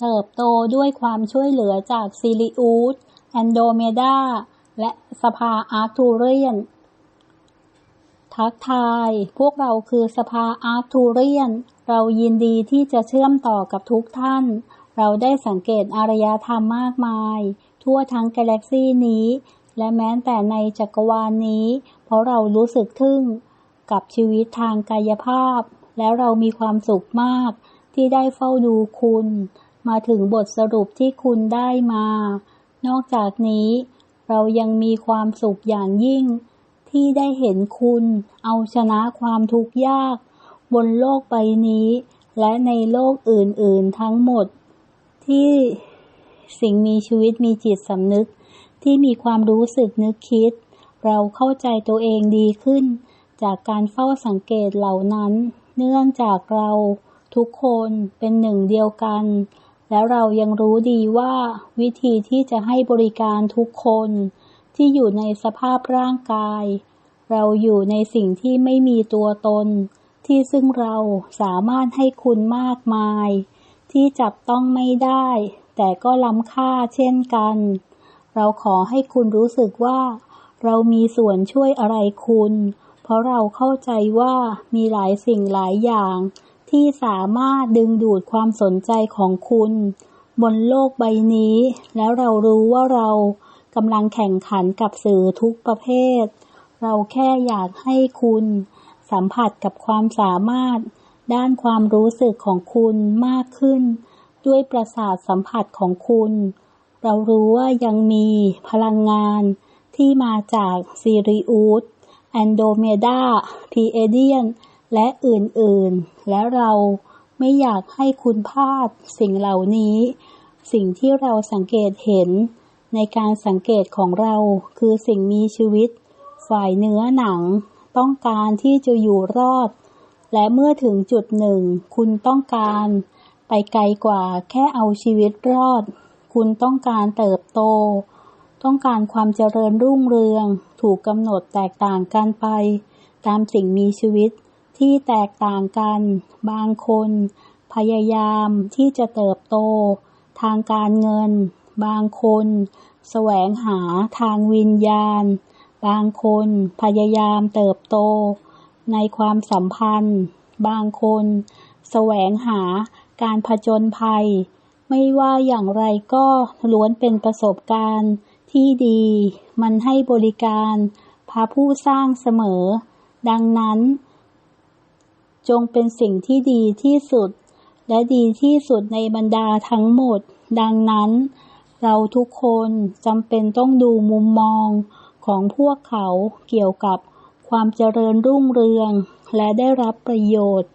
เติบโตด้วยความช่วยเหลือจากซิลิอูสแอนโดเมดาและสภาอาร์ทูเรียน ทักทาย พวกเราคือสภาอาร์ทูเรียน เรายินดีที่จะเชื่อมต่อกับทุกท่าน เราได้สังเกตอารยธรรมมากมาย ทั่วทั้งกาแล็กซีนี้ และแม้แต่ในจักรวาลนนี้ เพราะเรารู้สึกทึ่งกับชีวิตทางกายภาพ แล้วเรามีความสุขมากที่ได้เฝ้าดูคุณ มาถึงบทสรุปที่คุณได้มา นอกจากนี้ เรายังมีความสุขอย่างยิ่ง ที่ได้เห็นคุณเอาชนะความทุกข์ยาก บนโลกใบนี้ และในโลกอื่นๆทั้งหมด ที่สิ่งมีชีวิตมีจิตสำนึก ที่มีความรู้สึกนึกคิด เราเข้าใจตัวเองดีขึ้น จากการเฝ้าสังเกตเหล่านั้น เนื่องจากเราทุกคนเป็นหนึ่งเดียวกัน แล้วเรายังรู้ดีว่าวิธีที่จะให้บริการทุกคนที่อยู่ในสภาพร่างกาย เราอยู่ในสิ่งที่ไม่มีตัวตน ที่ซึ่งเราสามารถให้คุณมากมาย ที่จับต้องไม่ได้ แต่ก็ล้ำค่าเช่นกัน เราขอให้คุณรู้สึกว่า เรามีส่วนช่วยอะไรคุณ เพราะเราเข้าใจว่ามีหลายสิ่งหลายอย่าง ที่สามารถดึงดูดความสนใจของคุณ บนโลกใบนี้ แล้วเรารู้ว่าเรากำลังแข่งขันกับสื่อทุกประเภท เราแค่อยากให้คุณ สัมผัสกับความสามารถ ด้านความรู้สึกของคุณมากขึ้น ด้วยประสาทสัมผัสของคุณ เรารู้ว่ายังมีพลังงานที่มาจากซีริอุสแอนโดเมดาพีเอเดียน และอื่นๆ และเราไม่อยากให้คุณพลาดสิ่งเหล่านี้ สิ่งที่เราสังเกตเห็น ในการสังเกตของเราคือสิ่งมีชีวิต ฝ่ายเนื้อหนัง ต้องการที่จะอยู่รอด และเมื่อถึงจุดหนึ่ง คุณต้องการ ไปไกลกว่าแค่เอาชีวิตรอด คุณต้องการเติบโต ต้องการความเจริญรุ่งเรือง ถูกกำหนดแตกต่างกันไป ตามสิ่งมีชีวิต ที่แตกต่างกัน บางคน พยายามที่จะเติบโต ทางการเงิน บางคนแสวงหาทางวิญญาณ บางคนพยายามเติบโต ในความสัมพันธ์ บางคนแสวงหาการผจญภัย ไม่ว่าอย่างไรก็ล้วนเป็นประสบการณ์ที่ดี มันให้บริการ พาผู้สร้างเสมอ ดังนั้น จงเป็นสิ่งที่ดีที่สุด และดีที่สุดในบรรดาทั้งหมด ดังนั้น เราทุกคนจำเป็นต้องดูมุมมองของพวกเขาเกี่ยวกับความเจริญรุ่งเรือง และได้รับประโยชน์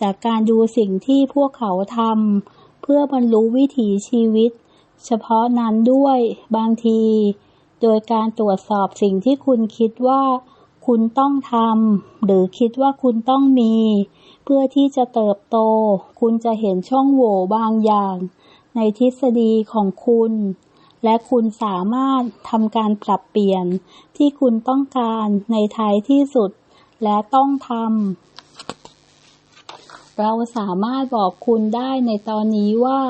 จากการดูสิ่งที่พวกเขาทำเพื่อบรรลุวิถีชีวิต เฉพาะนั้นด้วยบางที โดยการตรวจสอบสิ่งที่คุณคิดว่า คุณต้องทำหรือคิดว่าคุณต้องมี เพื่อที่จะเติบโต คุณจะเห็นช่องโหว่บางอย่าง ในทฤษฎีของคุณ และคุณสามารถทำการปรับเปลี่ยนที่คุณต้องการในท้ายที่สุด และต้องทำเราสามารถบอกคุณได้ในตอนนี้ว่า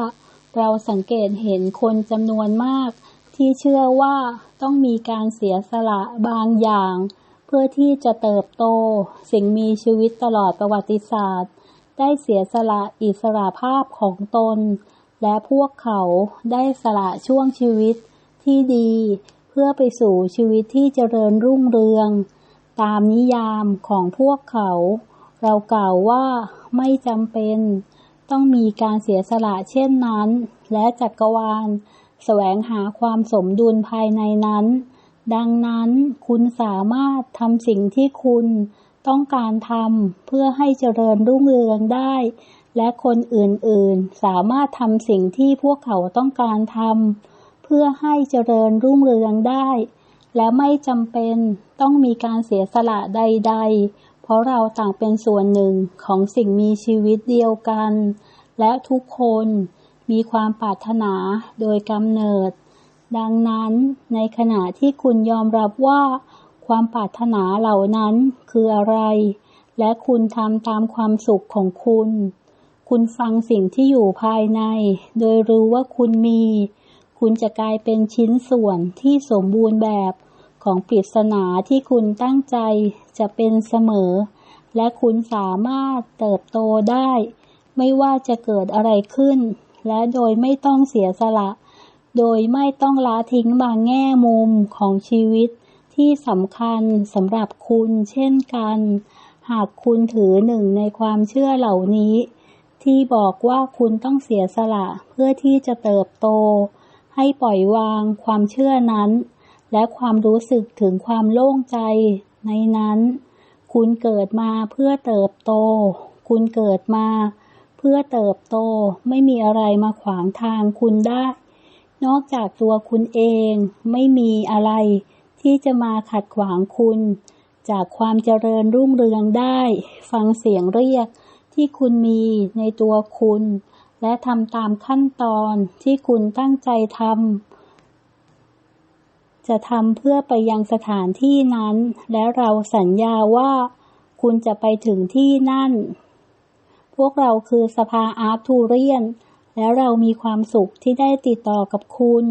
เราสังเกตเห็นคนจำนวนมากที่เชื่อว่าต้องมีการเสียสละบางอย่าง เพื่อที่จะเติบโต สิ่งมีชีวิตตลอดประวัติศาสตร์ ได้เสียสละอิสระภาพของตน และพวกเขาได้สละช่วงชีวิตที่ดี เพื่อไปสู่ชีวิตที่เจริญรุ่งเรือง ตามนิยามของพวกเขา เรากล่าวว่าไม่จำเป็น ต้องมีการเสียสละเช่นนั้น และจักรวาล แสวงหาความสมดุลภายในนั้น ดังนั้นคุณสามารถทำสิ่งที่คุณต้องการทำเพื่อให้เจริญรุ่งเรืองได้ และคนอื่นๆ สามารถทำสิ่งที่พวกเขาต้องการทำเพื่อให้เจริญรุ่งเรืองได้ และไม่จำเป็นต้องมีการเสียสละใด ๆ เพราะเราต่างเป็นส่วนหนึ่งของสิ่งมีชีวิตเดียวกัน และทุกคนมีความปรารถนาโดยกำเนิด ดังนั้นในขณะที่คุณยอมรับว่าความปรารถนาเหล่านั้นคืออะไร และคุณทำตามความสุขของคุณ คุณฟังสิ่งที่อยู่ภายใน โดยรู้ว่าคุณมี คุณจะกลายเป็นชิ้นส่วนที่สมบูรณ์แบบของปริศนาที่คุณตั้งใจจะเป็นเสมอ และคุณสามารถเติบโตได้ ไม่ว่าจะเกิดอะไรขึ้น และโดยไม่ต้องเสียสละ โดยไม่ต้องละทิ้งบางแง่มุมของชีวิตที่สำคัญสำหรับคุณเช่นกัน หากคุณถือหนึ่งในความเชื่อเหล่านี้ ที่บอกว่าคุณต้องเสียสละเพื่อที่จะเติบโต ให้ปล่อยวางความเชื่อนั้น และความรู้สึกถึงความโล่งใจในนั้น คุณเกิดมาเพื่อเติบโต คุณเกิดมาเพื่อเติบโตไม่มีอะไรมาขวางทางคุณได้ นอกจากตัวคุณเองไม่มีอะไรที่จะมาขัดขวางคุณ จากความเจริญรุ่งเรืองได้ ฟังเสียงเรียกที่คุณมีในตัวคุณ และทำตามขั้นตอนที่คุณตั้งใจทำจะทำเพื่อไปยังสถานที่นั้น และเราสัญญาว่าคุณจะไปถึงที่นั่น พวกเราคือสภาอาร์ทูเรียน และเรามีความสุขที่ได้ติดต่อกับคุณ